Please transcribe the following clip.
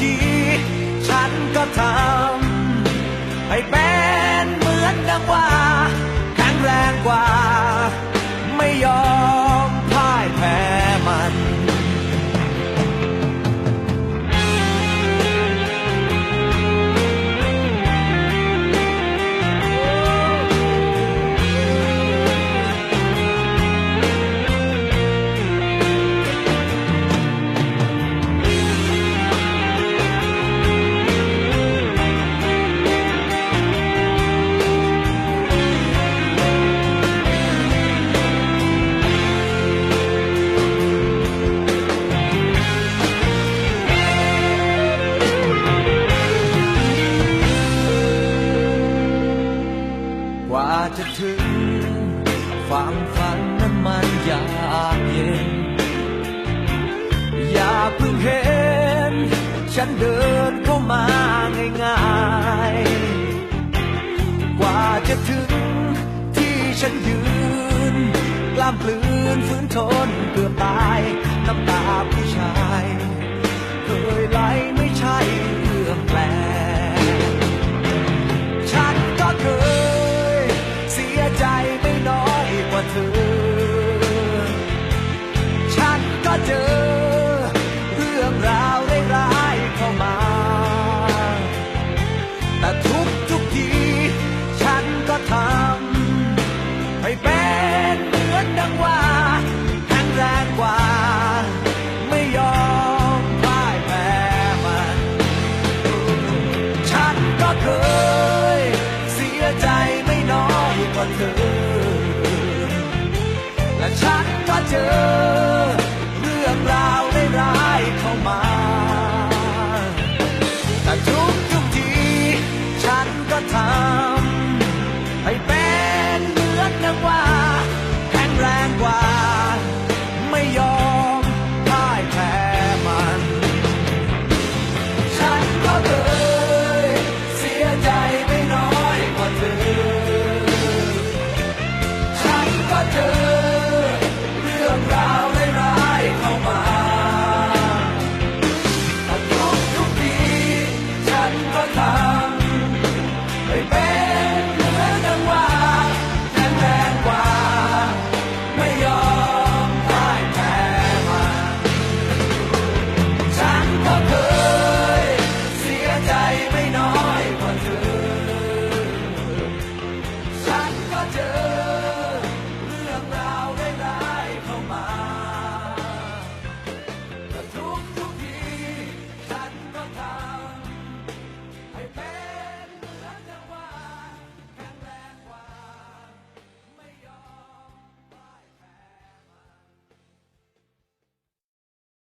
ที ฉันก็ทำให้เป็นเหมือนดังว่า แข็งแรงกว่า ถึงความฝันนั้นมันยากเย็น อย่าเพิ่งเห็น ฉันเดินเข้ามาง่ายๆ กว่าจะถึงที่ฉันยืน กล้ามปลืนฝืนทนเกือบตาย น้ำตาผู้ชาย เคยไหล